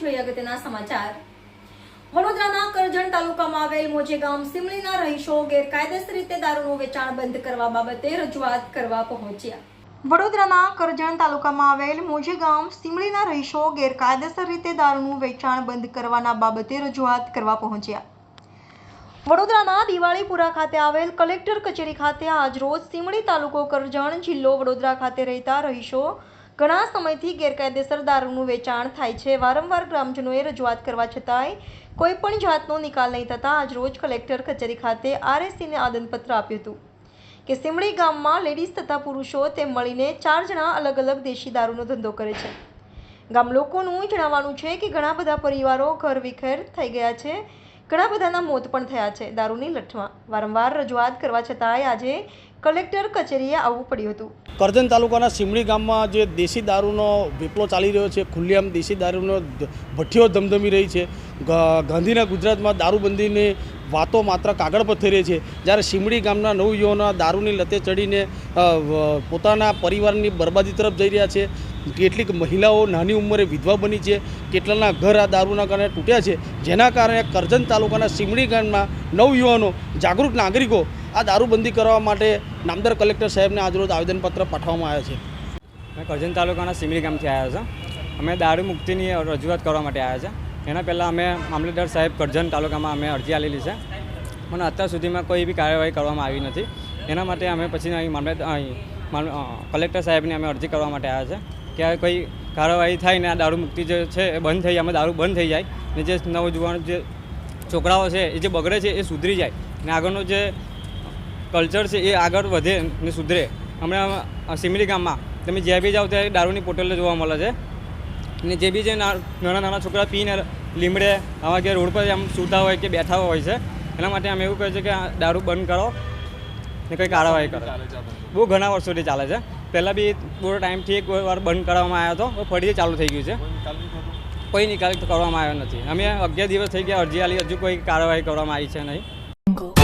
જોઈએ સમાચાર. વડોદરાના કરજણ તાલુકામાં આવેલ મોજે ગામ સિમલીના રહીશો ગેરકાયદેસર રીતે દારૂનું વેચાણ બંધ કરવા બાબતે રજૂઆત કરવા પહોંચ્યા. વડોદરાના કરજણ તાલુકામાં આવેલ મોજે ગામ સિમલીના રહીશો ગેરકાયદેસર રીતે દારૂનું વેચાણ બંધ કરવાના બાબતે રજૂઆત કરવા પહોંચ્યા. વડોદરાના દિવાળીપુરા ખાતે આવેલ કલેક્ટર કચેરી ખાતે આજરોજ સિમડી તાલુકો કરજણ જિલ્લો વડોદરા ખાતે રહેતા રહીશો ઘણા સમયથી ગેરકાયદેસર દારૂનું વેચાણ થાય છે. વારંવાર ગ્રામજનોએ રજૂઆત કરવા છતાંય કોઈ પણ જાતનો નિકાલ નહીં થતાં આજરોજ કલેક્ટર કચેરી ખાતે આરએસસીને આદનપત્ર આપ્યું હતું કે સિમડી ગામમાં લેડીઝ તથા પુરુષો તેમ મળીને ચાર જણા અલગ અલગ દેશી દારૂનો ધંધો કરે છે. ગામ લોકોનું જણાવવાનું છે કે ઘણા બધા પરિવારો ઘર વિખેર થઈ ગયા છે. ઘણા બધાના મોત પણ થયા છે. દારૂની લઠમાં વારંવાર રજૂઆત કરવા છતાંય આજે કલેક્ટર કચેરીએ આવવું પડ્યું હતું. કરજણ તાલુકાના સિમડી ગામમાં જે દેશી દારૂનો વિપ્લો ચાલી રહ્યો છે, ખુલ્લેઆમ દેશી દારૂનો ભઠ્ઠીઓ ધમધમી રહી છે. ગાંધીના ગુજરાતમાં દારૂબંધીની વાતો માત્ર કાગળ પર થઈ રહી છે. જ્યારે સિમડી ગામના નવયુવાનો દારૂની લતે ચડીને પોતાના પરિવારની બરબાદી તરફ જઈ રહ્યા છે. કેટલીક મહિલાઓ નાની ઉંમરે વિધવા બની છે, કેટલાના ઘર આ દારૂના કારણે તૂટ્યા છે, જેના કારણે કરજણ તાલુકાના સિમડી ગામના નવયુવાનો જાગૃત નાગરિકો આ દારૂબંધી કરવા માટે નામદાર કલેક્ટર સાહેબને આજરોજ આવેદનપત્ર પાઠવવામાં આવ્યા છે. મેં કરજણ તાલુકાના સિમરી ગામથી આવ્યા છે. અમે દારૂ મુક્તિની રજૂઆત કરવા માટે આવ્યા છે. એના પહેલાં અમે મામલતદાર સાહેબ કરજણ તાલુકામાં અમે અરજી આલેલી છે. પણ અત્યાર સુધીમાં કોઈ બી કાર્યવાહી કરવામાં આવી નથી. એના માટે અમે પછી અહીં મામલે અહીં કલેક્ટર સાહેબને અમે અરજી કરવા માટે આવ્યા છે. કે કોઈ કાર્યવાહી થાય ને આ દારૂ મુક્તિ જે છે એ બંધ થઈ જાય અમે દારૂ બંધ થઈ જાય ને જે નવજુવાન જે છોકરાઓ છે, એ જે બગડે છે એ સુધરી જાય ને આગળનું જે કલ્ચર છે એ આગળ વધે ને સુધરે. હમણાં સિમરી ગામમાં તમે જ્યાં બી જાઓ ત્યાં દારૂની પોટલો જોવા મળે છે. ને જે બી જે નાના નાના છોકરા પીને લીમડે આવા કે રોડ પર આમ સૂતા હોય કે બેઠા હોય છે, એના માટે અમે એવું કહે છે કે દારૂ બંધ કરો. ને કંઈ કાર્યવાહી કરે. બહુ ઘણા વર્ષોથી ચાલે છે. પહેલાં બી થોડો ટાઈમથી એક વાર બંધ કરવામાં આવ્યો હતો ફરીથી ચાલુ થઈ ગયું છે. કોઈ નિકાલ કરવામાં આવ્યો નથી. અમે અગિયાર દિવસ થઈ ગયા અરજી આલી હજુ કોઈ કાર્યવાહી કરવામાં આવી છે નહીં.